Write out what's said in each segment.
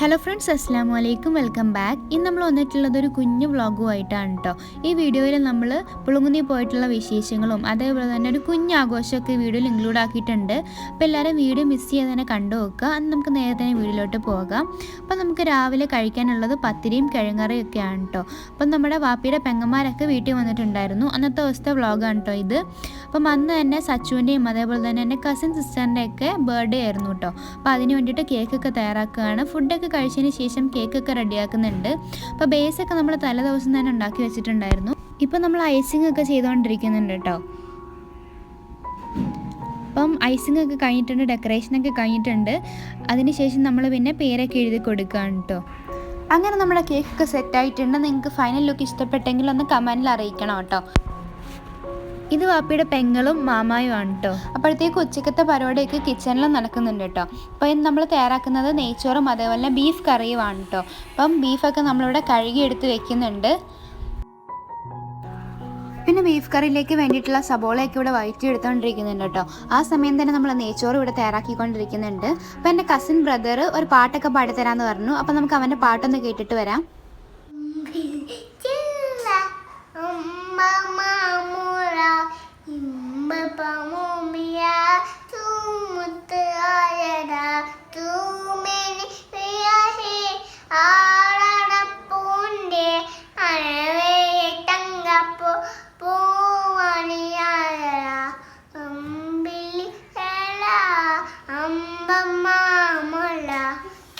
Hello friends അസ്സാം വലൈക്കും welcome back ഇന്ന് നമ്മൾ വന്നിട്ടുള്ളത് ഒരു കുഞ്ഞു വ്ളോഗുമായിട്ടാണ് കേട്ടോ ഈ വീഡിയോയിൽ നമ്മൾ പുളുങ്കുന്നി പോയിട്ടുള്ള വിശേഷങ്ങളും അതേപോലെ തന്നെ ഒരു കുഞ്ഞു ആഘോഷമൊക്കെ വീഡിയോയിൽ ഇൻക്ലൂഡ് ആക്കിയിട്ടുണ്ട്. അപ്പോൾ എല്ലാവരും വീഡിയോ മിസ് ചെയ്യാതെ തന്നെ കണ്ടു നോക്കുക. അന്ന് നമുക്ക് നേരെ തന്നെ വീഡിയോയിലോട്ട് പോകാം. അപ്പോൾ നമുക്ക് രാവിലെ കഴിക്കാനുള്ളത് പത്തിരിയും കിഴങ്ങറിയും ഒക്കെയാണ് കേട്ടോ അപ്പം നമ്മുടെ വാപ്പിയുടെ പെങ്ങന്മാരൊക്കെ വീട്ടിൽ വന്നിട്ടുണ്ടായിരുന്നു. അന്നത്തെ ദിവസത്തെ വ്ളോഗാണ് കേട്ടോ ഇത്. അപ്പം അന്ന് തന്നെ സച്ചുവിന്റെയും അതേപോലെ തന്നെ എന്റെ കസിൻ സിസ്റ്ററിന്റെയൊക്കെ ബർത്ത്ഡേ ആയിരുന്നു കേട്ടോ അപ്പോൾ അതിന് വേണ്ടിയിട്ട് കേക്കൊക്കെ തയ്യാറാക്കുകയാണ്. ഫുഡൊക്കെ കഴിച്ചതിന് ശേഷം കേക്കൊക്കെ റെഡിയാക്കുന്നുണ്ട്. അപ്പോൾ ബേസൊക്കെ നമ്മൾ തലേദിവസം തന്നെ ഉണ്ടാക്കി വെച്ചിട്ടുണ്ടായിരുന്നു. ഇപ്പം നമ്മൾ ഐസിംഗ് ഒക്കെ ചെയ്തുകൊണ്ടിരിക്കുന്നുണ്ട് കേട്ടോ. അപ്പം ഐസിംഗ് ഒക്കെ കഴിഞ്ഞിട്ടുണ്ട് ഡെക്കറേഷനൊക്കെ കഴിഞ്ഞിട്ടുണ്ട്. അതിനുശേഷം നമ്മൾ പിന്നെ പേരൊക്കെ എഴുതി കൊടുക്കുകയാണ് കേട്ടോ. അങ്ങനെ നമ്മുടെ കേക്കൊക്കെ സെറ്റായിട്ടുണ്ട്. നിങ്ങൾക്ക് ഫൈനൽ ലുക്ക് ഇഷ്ടപ്പെട്ടെങ്കിൽ ഒന്ന് കമന്റിൽ അറിയിക്കണം കേട്ടോ. ഇത് വാപ്പിയുടെ പെങ്ങളും മാമായും ആണ് കേട്ടോ അപ്പോഴത്തേക്ക് ഉച്ചക്കത്തെ പരിപാടിയൊക്കെ കിച്ചണിൽ നടക്കുന്നുണ്ട് കേട്ടോ അപ്പോൾ ഇന്ന് നമ്മൾ തയ്യാറാക്കുന്നത് നെയ്ച്ചോറും അതേപോലെ ബീഫ് കറിയുമാണ് കേട്ടോ അപ്പം ബീഫൊക്കെ നമ്മളിവിടെ കഴുകി എടുത്ത് വെക്കുന്നുണ്ട്. പിന്നെ ബീഫ് കറിയിലേക്ക് വേണ്ടിയിട്ടുള്ള സബോളയൊക്കെ ഇവിടെ വയറ്റി എടുത്തുകൊണ്ടിരിക്കുന്നുണ്ട് കേട്ടോ ആ സമയം തന്നെ നമ്മൾ നെയ്ച്ചോറ് ഇവിടെ തയ്യാറാക്കിക്കൊണ്ടിരിക്കുന്നുണ്ട്. അപ്പോൾ എന്റെ കസിൻ ബ്രദർ ഒരു പാട്ടൊക്കെ പാടിത്തരാമെന്ന് പറഞ്ഞു. അപ്പോൾ നമുക്ക് അവന്റെ പാട്ടൊന്ന് കേട്ടിട്ട് വരാം. ഇമ്മ പമുമിയ തൂമുത്ത് ആയട തൂമേനി വിയാഹി ആടപ്പൂന്റെ അഴവേ തങ്കപ്പൂ പൂവണിയായട അമ്പിളി ഹേള അമ്പമ്മാമുള്ള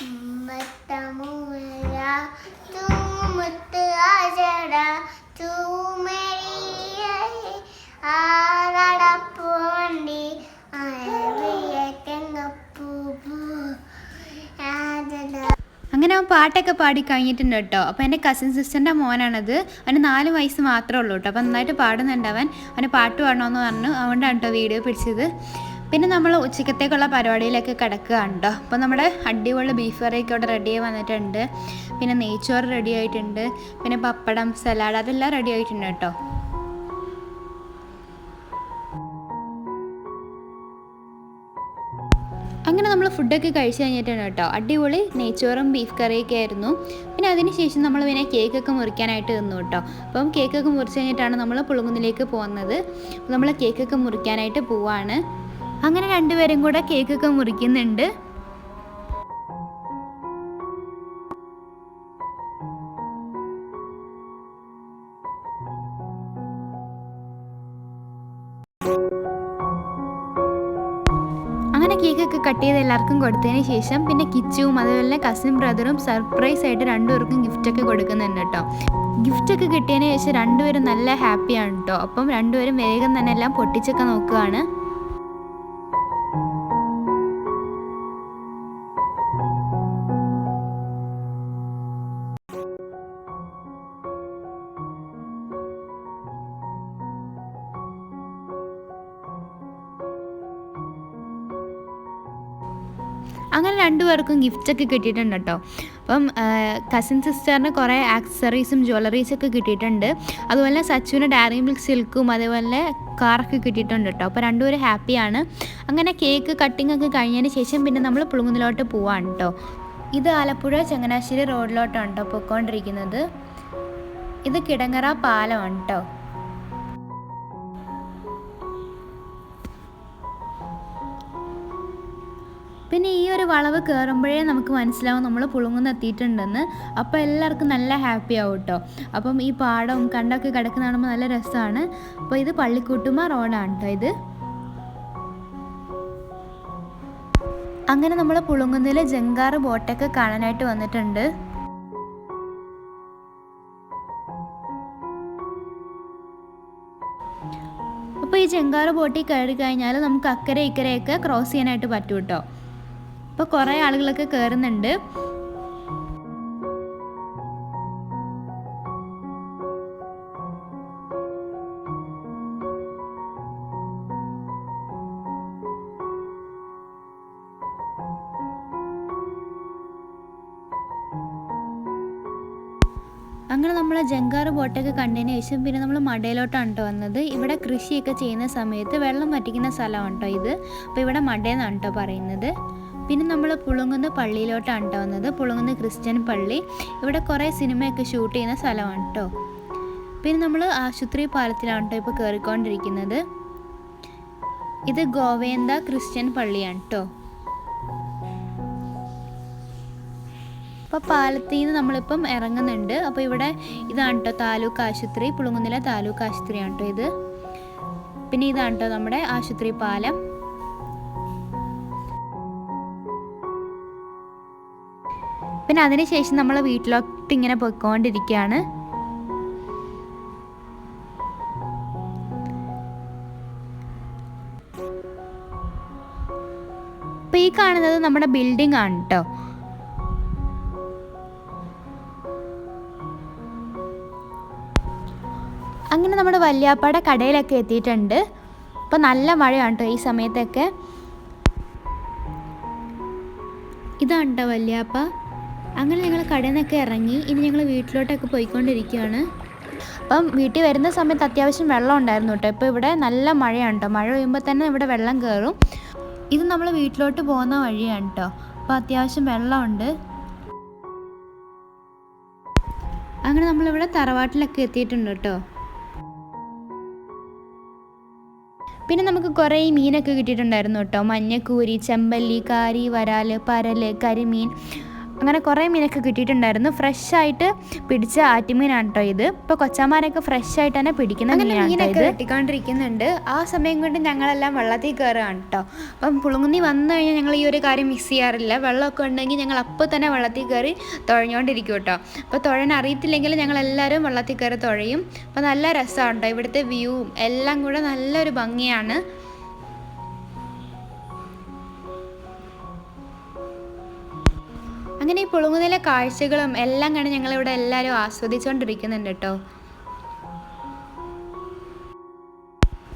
ഉമ്മത്തമുറ തൂമുത്ത് അങ്ങനെ അവൻ പാട്ടൊക്കെ പാടി കഴിഞ്ഞിട്ടുണ്ട് കേട്ടോ. അപ്പോൾ എന്റെ കസിൻ സിസ്റ്ററിന്റെ മോനാണത്. അവന് നാല് വയസ്സ് മാത്രമേ ഉള്ളൂ കേട്ടോ. അപ്പോൾ നന്നായിട്ട് പാടുന്നുണ്ട് അവൻ. അവന് പാട്ട് പാടണമെന്ന് പറഞ്ഞു. അതുകൊണ്ടാണ് കേട്ടോ വീഡിയോ പിടിച്ചത്. പിന്നെ നമ്മൾ ഉച്ചക്കത്തേക്കുള്ള പരിപാടിയിലൊക്കെ കിടക്കുകയാണ് കേട്ടോ. അപ്പോൾ നമ്മുടെ അടിപൊളി ബീഫ് കറിയൊക്കെ ഇവിടെ റെഡിയായി വന്നിട്ടുണ്ട്. പിന്നെ നെയ്ച്ചോറ് റെഡി ആയിട്ടുണ്ട്. പിന്നെ പപ്പടം സലാഡ് അതെല്ലാം റെഡി ആയിട്ടുണ്ട് കേട്ടോ. ഫുഡൊക്കെ കഴിച്ച് കഴിഞ്ഞിട്ടാണ് കേട്ടോ. അടിപൊളി നെയ്ച്ചോറും ബീഫ് കറിയൊക്കെ ആയിരുന്നു. പിന്നെ അതിനുശേഷം നമ്മൾ പിന്നെ കേക്കൊക്കെ മുറിക്കാനായിട്ട് നിന്നു കേട്ടോ. അപ്പം കേക്കൊക്കെ മുറിച്ച് കഴിഞ്ഞിട്ടാണ് നമ്മൾ പുളുങ്കുന്നിലേക്ക് പോകുന്നത്. നമ്മൾ കേക്കൊക്കെ മുറിക്കാനായിട്ട് പോവാണ്. അങ്ങനെ രണ്ടുപേരും കൂടെ കേക്കൊക്കെ മുറിക്കുന്നുണ്ട്. അങ്ങനെ കേക്കൊക്കെ കട്ട് ചെയ്ത് എല്ലാവർക്കും കൊടുത്തതിന് ശേഷം പിന്നെ കിച്ചുവും അതുപോലെ കസിൻ ബ്രദറും സർപ്രൈസ് ആയിട്ട് രണ്ടുപേർക്കും ഗിഫ്റ്റൊക്കെ കൊടുക്കുന്നുണ്ട് കേട്ടോ. ഗിഫ്റ്റൊക്കെ കിട്ടിയതിന് ശേഷം രണ്ടുപേരും നല്ല ഹാപ്പിയാണ് കേട്ടോ. അപ്പം രണ്ടുപേരും വേഗം തന്നെ എല്ലാം പൊട്ടിച്ചൊക്കെ നോക്കുകയാണ്. അങ്ങനെ രണ്ടുപേർക്കും ഗിഫ്റ്റൊക്കെ കിട്ടിയിട്ടുണ്ട് കേട്ടോ. അപ്പം കസിൻ സിസ്റ്ററിന് കുറേ ആക്സറീസും ജ്വല്ലറീസൊക്കെ കിട്ടിയിട്ടുണ്ട്. അതുപോലെ സച്ചുവിന് ഡയറി മിൽക്ക് സിൽക്കും അതേപോലെ കാറൊക്കെ കിട്ടിയിട്ടുണ്ട് കേട്ടോ. അപ്പോൾ രണ്ടുപേരും ഹാപ്പിയാണ് അങ്ങനെ കേക്ക് കട്ടിംഗ് ഒക്കെ കഴിഞ്ഞതിന് ശേഷം പിന്നെ നമ്മൾ പുളുങ്ങുന്നിലോട്ട് പോവാണ് കേട്ടോ. ഇത് ആലപ്പുഴ ചങ്ങനാശ്ശേരി റോഡിലോട്ടാണ് കേട്ടോ പൊയ്ക്കൊണ്ടിരിക്കുന്നത് ഇത് കിടങ്ങറ പാലമാണ് കേട്ടോ. പിന്നെ ഈ ഒരു വളവ് കയറുമ്പോഴേ നമുക്ക് മനസ്സിലാവും നമ്മൾ പുളുങ്ങുന്ന എത്തിയിട്ടുണ്ടെന്ന് അപ്പോൾ എല്ലാവർക്കും നല്ല ഹാപ്പി ആവും കേട്ടോ അപ്പം ഈ പാടവും കണ്ടൊക്കെ കിടക്കുന്ന നല്ല രസമാണ് അപ്പോൾ ഇത് പള്ളിക്കൂട്ടുമ റോഡാണ് കേട്ടോ ഇത്. അങ്ങനെ നമ്മൾ പുളുങ്ങുന്നതിൽ ജങ്കാറ് ബോട്ടൊക്കെ കാണാനായിട്ട് വന്നിട്ടുണ്ട്. അപ്പോൾ ഈ ചെങ്കാറ് ബോട്ടിൽ കയറി കഴിഞ്ഞാൽ നമുക്ക് അക്കരെ ഇക്കരെയൊക്കെ ക്രോസ് ചെയ്യാനായിട്ട് പറ്റും കേട്ടോ അപ്പോൾ കുറേ ആളുകളൊക്കെ കയറുന്നുണ്ട് അങ്ങനെ നമ്മൾ ജങ്കാറ് ബോട്ടൊക്കെ കണ്ടതിന് ശേഷം പിന്നെ നമ്മൾ മടയിലോട്ടാണ് കേട്ടോ വന്നത്. ഇവിടെ കൃഷിയൊക്കെ ചെയ്യുന്ന സമയത്ത് വെള്ളം വറ്റിക്കുന്ന സ്ഥലമാണ് കേട്ടോ ഇത്. അപ്പോൾ ഇവിടെ മടയെന്നാണ് കേട്ടോ പറയുന്നത്. പിന്നെ നമ്മൾ പുളുങ്ങുന്ന പള്ളിയിലോട്ടാണ് കേട്ടോ വന്നത്. പുളുങ്ങുന്ന ക്രിസ്ത്യൻ പള്ളി. ഇവിടെ കുറേ സിനിമയൊക്കെ ഷൂട്ട് ചെയ്യുന്ന സ്ഥലമാണ് കേട്ടോ പിന്നെ നമ്മൾ ആശുപത്രി പാലത്തിലാണ് കേട്ടോ ഇപ്പോൾ കയറിക്കൊണ്ടിരിക്കുന്നത് ഇത് ഗോവേന്ദ ക്രിസ്ത്യൻ പള്ളിയാണ് കേട്ടോ അപ്പോൾ പാലത്തിൽ നിന്ന് നമ്മളിപ്പം ഇറങ്ങുന്നുണ്ട്. അപ്പോൾ ഇവിടെ ഇതാണ് കേട്ടോ താലൂക്ക് ആശുപത്രി പുളുങ്ങുന്നില താലൂക്ക് ആശുപത്രിയാണ് കേട്ടോ ഇത്. പിന്നെ ഇതാണ് കേട്ടോ നമ്മുടെ ആശുപത്രി പാലം. പിന്നെ അതിനുശേഷം നമ്മൾ വീട്ടിലോട്ട് ഇങ്ങനെ പോയിക്കൊണ്ടിരിക്കുകയാണ്. അപ്പോൾ ഈ കാണുന്നത് നമ്മുടെ ബിൽഡിംഗ് ആണ് കേട്ടോ അങ്ങനെ നമ്മുടെ വല്യാപ്പാടെ കടയിലൊക്കെ എത്തിയിട്ടുണ്ട്. അപ്പോൾ നല്ല മഴയാണ് കേട്ടോ ഈ സമയത്തൊക്കെ. ഇതാണ് കേട്ടോ വല്യാപ്പ. അങ്ങനെ ഞങ്ങൾ കടയിൽ നിന്നൊക്കെ ഇറങ്ങി ഇനി ഞങ്ങൾ വീട്ടിലോട്ടൊക്കെ പോയിക്കൊണ്ടിരിക്കുകയാണ് അപ്പം വീട്ടിൽ വരുന്ന സമയത്ത് അത്യാവശ്യം വെള്ളം ഉണ്ടായിരുന്നു കേട്ടോ. ഇപ്പോൾ ഇവിടെ നല്ല മഴയാണ് കേട്ടോ. മഴ പെയ്യുമ്പോൾ തന്നെ ഇവിടെ വെള്ളം കയറും ഇത് നമ്മൾ വീട്ടിലോട്ട് പോകുന്ന വഴിയാണ് കേട്ടോ. അപ്പോൾ അത്യാവശ്യം വെള്ളമുണ്ട്. അങ്ങനെ നമ്മളിവിടെ തറവാട്ടിലൊക്കെ എത്തിയിട്ടുണ്ട് കേട്ടോ. പിന്നെ നമുക്ക് കുറേ മീനൊക്കെ കിട്ടിയിട്ടുണ്ടായിരുന്നു കേട്ടോ. മഞ്ഞക്കൂരി ചെമ്പല്ലി കാരി വരാൽ പരൽ കരിമീൻ അങ്ങനെ കുറേ മീനൊക്കെ കിട്ടിയിട്ടുണ്ടായിരുന്നു. ഫ്രഷ് ആയിട്ട് പിടിച്ച ആറ്റുമീനാണ് കേട്ടോ ഇത്. ഇപ്പോൾ കൊച്ചാമാരൊക്കെ ഫ്രഷ് ആയിട്ട് തന്നെ പിടിക്കുന്ന മീനൊക്കെ കിട്ടിക്കൊണ്ടിരിക്കുന്നുണ്ട്. ആ സമയം കൊണ്ട് ഞങ്ങളെല്ലാം വെള്ളത്തിൽ കയറുകയാണ് കേട്ടോ അപ്പം പുളുങ്ങുന്നി വന്നു കഴിഞ്ഞാൽ ഞങ്ങൾ ഈ ഒരു കാര്യം മിസ് ചെയ്യാറില്ല. വെള്ളമൊക്കെ ഉണ്ടെങ്കിൽ ഞങ്ങൾ അപ്പോൾ തന്നെ വെള്ളത്തിൽ കയറി തുഴഞ്ഞുകൊണ്ടിരിക്കും കേട്ടോ അപ്പോൾ തുഴൻ അറിയത്തില്ലെങ്കിൽ ഞങ്ങൾ എല്ലാവരും വെള്ളത്തിൽ കയറി തുഴയും. അപ്പോൾ നല്ല രസമാണ് കേട്ടോ ഇവിടുത്തെ വ്യൂവും എല്ലാം കൂടെ നല്ലൊരു ഭംഗിയാണ്. അങ്ങനെ ഈ പുളുങ്ങുന്നിലെ കാഴ്ചകളും എല്ലാം കണ്ട് ഞങ്ങളിവിടെ എല്ലാവരും ആസ്വദിച്ചുകൊണ്ടിരിക്കുന്നുണ്ട് കേട്ടോ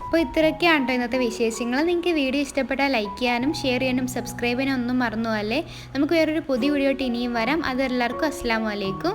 അപ്പോൾ ഇത്രയൊക്കെയാണ് കേട്ടോ ഇന്നത്തെ വിശേഷങ്ങൾ. നിങ്ങൾക്ക് വീഡിയോ ഇഷ്ടപ്പെട്ടാൽ ലൈക്ക് ചെയ്യാനും ഷെയർ ചെയ്യാനും സബ്സ്ക്രൈബ് ചെയ്യാനും ഒന്നും മറന്നു അല്ലേ നമുക്ക് വേറൊരു പുതിയ വീഡിയോ ഇനിയും വരാം. അത് എല്ലാവർക്കും അസ്സാം വലൈക്കും